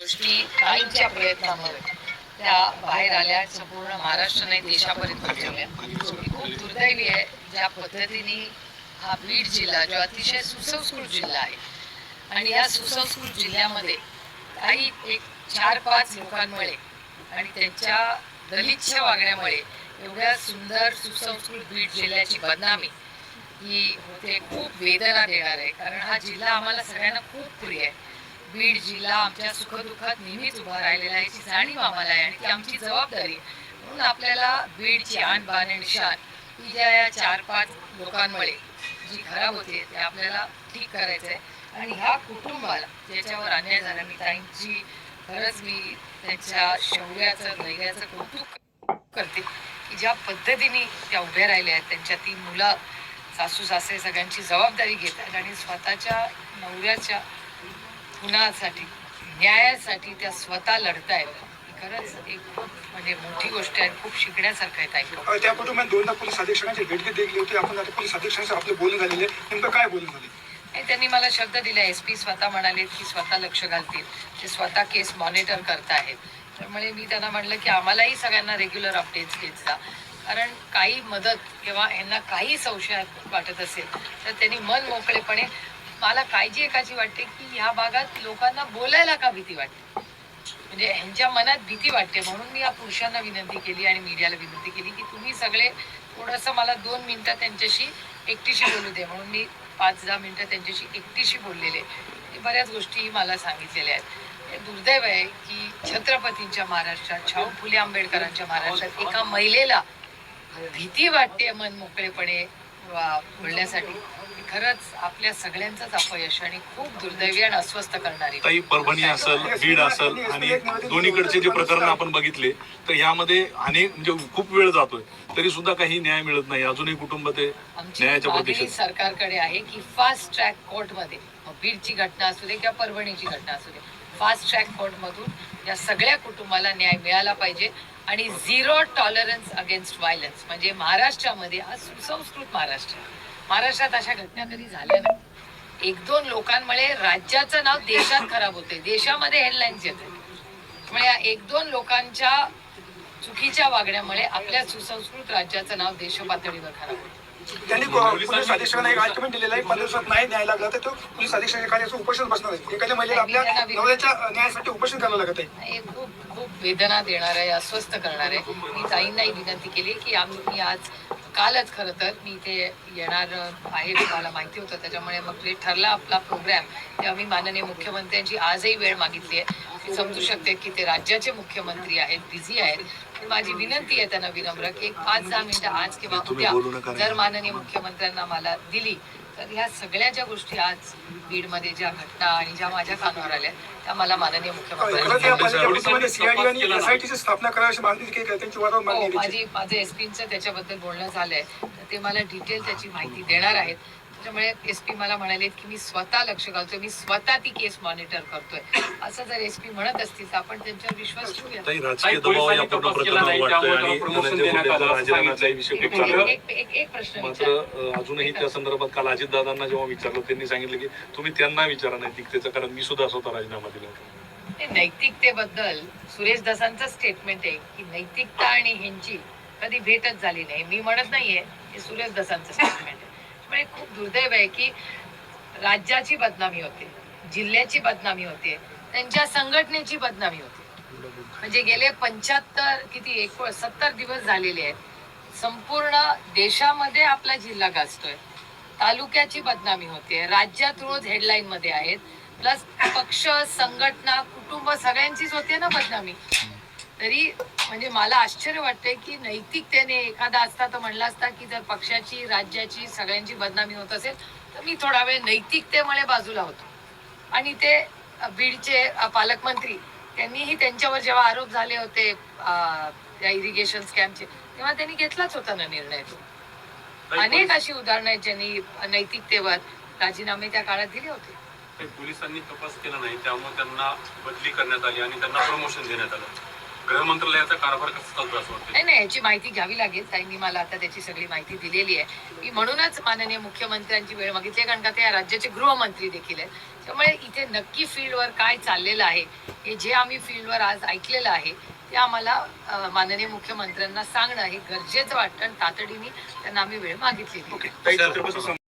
गोष्टी काहींच्या प्रयत्नामुळे त्या बाहेर आल्या संपूर्ण महाराष्ट्र नाही देशापर्यंत पोहोचवल्या खूप दुर्दैवी आहे. ज्या पद्धतीने हा बीड जिल्हा जो अतिशय सुसंस्कृत जिल्हा आहे आणि या सुसंस्कृत जिल्ह्यामध्ये काही एक चार पाच लोकांमुळे आणि त्यांच्या दलितच्या वागण्यामुळे एवढ्या सुंदर सुसंस्कृत बीड जिल्ह्याची बदनामी ही होते खूप वेदना देणार. आहे कारण हा जिल्हा आम्हाला सगळ्यांना खूप प्रिय आहे. बीड जिल्हा आमच्या सुखदुःखात नेहमीच उभा राहिलेला आहे याची जाणीव आम्हाला आहे आणि ती आमची जबाबदारी आहे. म्हणून आपल्याला बीडची आण बाण आणि शान ही ज्या या चार पाच लोकांमुळे जी खराब होते ते आपल्याला ठीक करायचं आहे आणि ह्या कुटुंबाला ज्याच्यावर अन्याय झाला मी त्यांची खरंच मी त्यांच्या शौर्याचं धैर्याचं कौतुक करते की ज्या पद्धतीने त्या उभ्या राहिल्या आहेत त्यांच्या ती मुलं सासू सासरे सगळ्यांची जबाबदारी घेत आहेत आणि स्वतःच्या नवऱ्याच्या गुणासाठी न्यायासाठी त्या स्वतः लढतायत. खरंच एक खूप म्हणजे मोठी गोष्ट आहे खूप शिकण्यासारखं आहे ताई. त्या कुटुंबात दोनदा पोलीस अधीक्षकांची भेट देखील होती. आपण आता पोलीस अधीक्षकांशी आपले बोलणं झालेले आहे. नेमकं काय बोलणं झाले? त्यांनी मला शब्द दिला. एस पी स्वतः म्हणाले की स्वतः लक्ष घालतील. ते स्वतः केस मॉनिटर करताहेत. त्यामुळे मी त्यांना म्हटलं की आम्हालाही सगळ्यांना रेग्युलर अपडेट्स घेत जा. कारण काही मदत किंवा यांना काही संशय वाटत असेल तर त्यांनी मन मोकळेपणे मला काळजी एकाची वाटते की ह्या भागात लोकांना बोलायला का भीती वाटते? म्हणजे ह्यांच्या मनात भीती वाटते. म्हणून मी या पुरुषांना विनंती केली आणि मीडियाला विनंती केली की तुम्ही सगळे थोडंसं मला दोन मिनिटं त्यांच्याशी एकटीशी बोलू दे. म्हणून मी पाच दहा मिनिटं त्यांच्याशी एकटीशी बोललेले. हे बऱ्याच गोष्टी मला सांगितलेल्या आहेत. हे दुर्दैव आहे की छत्रपतींच्या महाराष्ट्रात शाहू फुले आंबेडकरांच्या महाराष्ट्रात एका महिलेला भीती वाटते मन मोकळेपणे वा- बोलण्यासाठी. खरंच आपल्या सगळ्यांचंच अपयश आणि खूप दुर्दैवी आणि अस्वस्थ करणारी काही परभणी असेल बीड असेल आणि दोन्हीकडचे जे प्रकरण आपण बघितले तर यामध्ये अनेक म्हणजे खूप वेळ जातोय तरी सुद्धा काही न्याय मिळत नाही अजूनही कुटुंब ते न्यायाच्या प्रतीक्षेत सरकारकडे आहे की फास्ट ट्रॅक कोर्टमध्ये मग बीडची घटना असू दे किंवा परभणीची घटना असू दे फास्ट ट्रॅक कोर्टमधून या सगळ्या कुटुंबाला न्याय मिळाला पाहिजे आणि झिरो टॉलरन्स अगेन्स्ट व्हायलन्स म्हणजे महाराष्ट्रामध्ये हा सुसंस्कृत महाराष्ट्र आहे. महाराष्ट्रात अशा घटना कधी झाल्या नाही. एक दोन लोकांमुळे राज्याचं नाव देशात खराब होते देशामध्ये हेडलाईन्स येते त्यामुळे या एक दोन लोकांच्या चुकीच्या वागण्यामुळे आपल्या सुसंस्कृत राज्याचं नाव देशपातळीवर खराब होतं त्यांनी पोलीस अधीक्षकांना एक दिलेला आहे. पंधरा दिवसात नाही न्याय लागला तर तो पोलीस उपोषण बसणार आहे. एखाद्या महिलेला आपल्या नवऱ्याच्या न्यायासाठी उपोषण करावं लागत आहे. हे खूप खूप वेदना देणार आहे अस्वस्थ करणार आहे. मी ताईंनाही विनंती केली की आम्ही आज कालच खरं तर मी इथे येणार आहे मला माहिती होतं त्याच्यामुळे मग जे ठरला आपला प्रोग्राम तेव्हा मी माननीय मुख्यमंत्र्यांची आजही वेळ मागितली आहे समजू शकते की ते राज्याचे मुख्यमंत्री आहेत बिझी आहेत पण माझी विनंती आहे त्यांना विनम्र की एक पाच दहा मिनिटं आज किंवा उद्या. जर माननीय मुख्यमंत्र्यांना मला दिली तर ह्या सगळ्या ज्या गोष्टी आज बीडमध्ये ज्या घटना आणि ज्या माझ्या कानावर आल्या त्या मला माननीय स्थापना वारंवार मागणी हो. माझी माझं एसपीचं त्याच्याबद्दल बोलणं झालंय. तर ते मला डिटेल त्याची माहिती देणार आहेत. त्याच्यामुळे एस पी मला म्हणाले की मी स्वतः लक्ष घालतोय मी स्वतः ती केस मॉनिटर करतोय. असं जर एस पी म्हणत असतील तर आपण त्यांच्यावर विश्वास ठेवूया. काही राजकीय दबाव या पूर्ण प्रकरणावर वाटतोय आणि धनंजय मुंडेंचा राजीनाम्याचाही विषय खूप चालू आहे एक एक एक प्रश्न विचार. अजूनही त्या संदर्भात काल अजितदादांना जेव्हा विचारलं त्यांनी सांगितलं की तुम्ही त्यांना विचारा नैतिकतेचं कारण मी सुद्धा स्वतः राजीनामा दिला होता नैतिकतेबद्दल सुरेश दसांचं स्टेटमेंट आहे की नैतिकता आणि ह्यांची कधी भेटच झाली नाही. मी म्हणत नाहीये हे सुरेश दसांचं स्टेटमेंट आहे. त्यामुळे खूप दुर्दैव आहे की राज्याची बदनामी होते जिल्ह्याची बदनामी होते त्यांच्या संघटनेची बदनामी होते. म्हणजे गेले पंच्याहत्तर किती एक सत्तर दिवस झालेले आहेत. संपूर्ण देशामध्ये आपला जिल्हा गाजतोय. तालुक्याची बदनामी होते. राज्यात रोज हेडलाईन मध्ये आहेत. प्लस पक्ष संघटना कुटुंब सगळ्यांचीच होते ना बदनामी. तरी म्हणजे मला आश्चर्य वाटतंय की नैतिकतेने एखादा असता तर म्हणला असता की जर पक्षाची राज्याची सगळ्यांची बदनामी होत असेल तर मी थोडा वेळ नैतिकतेमुळे बाजूला होतो. आणि ते बीडचे पालकमंत्री त्यांनीही त्यांच्यावर जेव्हा आरोप झाले होते त्या इरिगेशन स्कॅमचे तेव्हा त्यांनी घेतलाच होता ना निर्णय तो. अनेक अशी उदाहरणं आहेत ज्यांनी नैतिकतेवर राजीनामे त्या काळात दिले होते. पोलिसांनी तपास केला नाही त्यामुळे त्यांना बदली करण्यात आली आणि त्यांना प्रमोशन देण्यात आलं. गृह मंत्रालयाचा कारभार कसा चालतो असं वाटतं नाही नाही याची माहिती घ्यावी लागेल. ताईंनी मला आता त्याची सगळी माहिती दिलेली आहे. मी म्हणूनच माननीय मुख्यमंत्र्यांची वेळ मागितली आहे, कारण का ते या राज्याचे गृहमंत्री देखील आहेत. त्यामुळे इथे नक्की फील्डवर काय चाललेलं आहे हे जे आम्ही फील्डवर आज ऐकलेलं आहे ते आम्हाला माननीय मुख्यमंत्र्यांना सांगणं हे गरजेचं वाटतं. आणि तातडीने त्यांना आम्ही वेळ. ओके ताई, छत्रपती